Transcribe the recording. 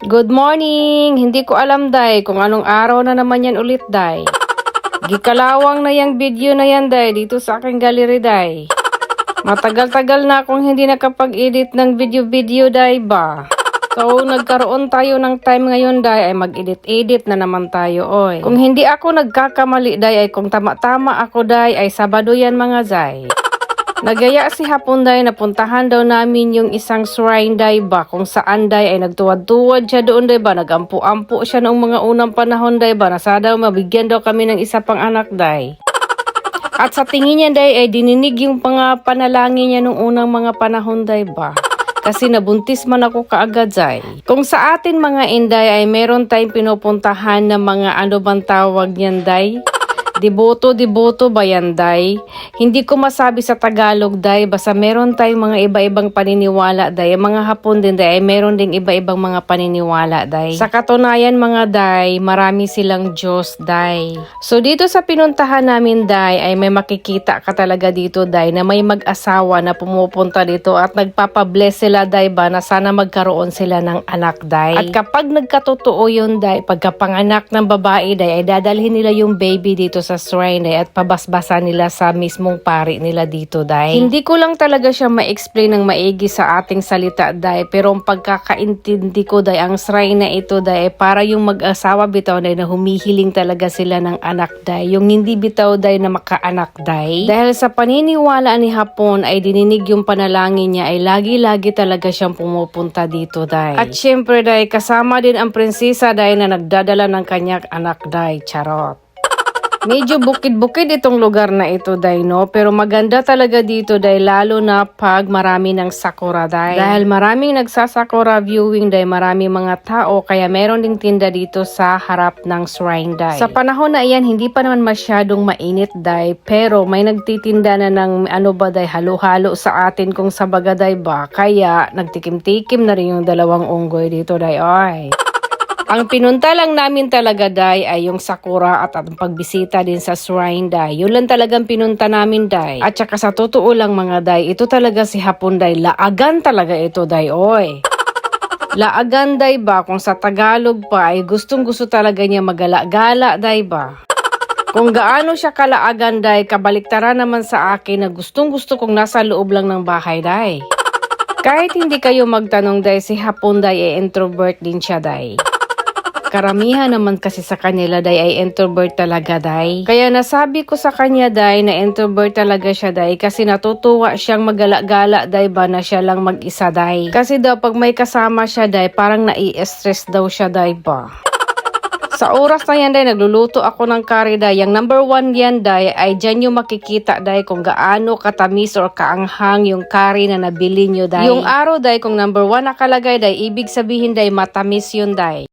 Good morning! Hindi ko alam, Day, kung anong araw na naman yan ulit, Day. Gikalawang na yung video na yan, Day, dito sa aking gallery, Day. Matagal-tagal na akong hindi nakapag-edit ng video-video, Day, ba? So, nagkaroon tayo ng time ngayon, Day, ay mag-edit-edit na naman tayo, oy. Kung hindi ako nagkakamali, Day, ay kung tama-tama ako, Day, ay Sabado yan, mga Zay. Nagaya si Hapon Day na puntahan daw namin yung isang shrine day ba kung saan day ay nagtuwad-tuwad siya doon day ba nagampu-ampu siya noong mga unang panahon day ba nasa daw mabigyan daw kami ng isa pang anak day. At sa tingin niya day ay dininig yung mga panalangin niya nung unang mga panahon day ba. Kasi nabuntis man ako kaagad day. Kung sa atin mga inday ay meron tayong pinupuntahan na mga ano bang tawag niyan day? Deboto, deboto ba yan, Day? Hindi ko masabi sa Tagalog, Day. Basta meron tayong mga iba-ibang paniniwala, Day. Mga Hapon din, Day, ay meron ding iba-ibang mga paniniwala, Day. Sa katunayan, mga Day, marami silang Diyos, Day. So, dito sa pinuntahan namin, Day, ay may makikita ka talaga dito, Day, na may mag-asawa na pumupunta dito at nagpapabless sila, Day, ba, na sana magkaroon sila ng anak, Day. At kapag nagkatotoo yun, Day, pagkapanganak ng babae, Day, ay dadalhin nila yung baby dito sa shrine, Day, at pabasbasa nila sa mismong pari nila dito, Day. Hindi ko lang talaga siya ma-explain ng maigi sa ating salita, Day, pero ang pagkakaintindi ko, Day, ang shrine na ito, Day, ay para yung mag-asawa bitaw, Day, na humihiling talaga sila ng anak, Day. Yung hindi bitaw, Day, na makaanak, Day. Dahil sa paniniwala ni Hapon ay dininig yung panalangin niya ay lagi-lagi talaga siyang pumupunta dito, Day. At syempre, Day, kasama din ang prinsesa, Day, na nagdadala ng kanyang anak, Day. Charot. Medyo bukid-bukid itong lugar na ito, Day, no? Pero maganda talaga dito, Day, lalo na pag marami ng sakura, Day. Dahil maraming nagsasakura viewing, Day, marami mga tao, kaya meron ding tinda dito sa harap ng shrine, Day. Sa panahon na iyan, hindi pa naman masyadong mainit, Day, pero may nagtitinda na ng ano ba, Day, halo-halo sa atin kung sa baga, Day, ba? Kaya nagtikim-tikim na rin yung dalawang unggoy dito, Day, oy. Ang pinunta lang namin talaga, Day, ay yung Sakura at ang pagbisita din sa shrine, Day. Yun lang talagang pinunta namin, Day. At saka sa totoo lang, mga Day, ito talaga si Hapon, Day. Laagan talaga ito, Day, oy. Laagan, Day ba? Kung sa Tagalog pa, ay gustong gusto talaga niya magala-gala, Day ba? Kung gaano siya kalaagan, Day, kabaliktaran naman sa akin na gustong gusto kong nasa loob lang ng bahay, Day. Kahit hindi kayo magtanong, Day, si Hapon, Day, ay introvert din siya, Day. Karamihan naman kasi sa kanila, Day, ay introvert talaga, Day. Kaya nasabi ko sa kanya, Day, na introvert talaga siya, Day, kasi natutuwa siyang magala-gala, Day, ba, na siya lang mag-isa, Day. Kasi daw, pag may kasama siya, Day, parang nai-stress daw siya, Day, ba. Sa oras na yan, Day, nagluluto ako ng curry, Day. Yung number one yan, Day, ay dyan yung makikita, Day, kung gaano katamis or kaanghang yung curry na nabili nyo, Day. Yung araw, Day, kung number one nakalagay, Day, ibig sabihin, Day, matamis yun, Day.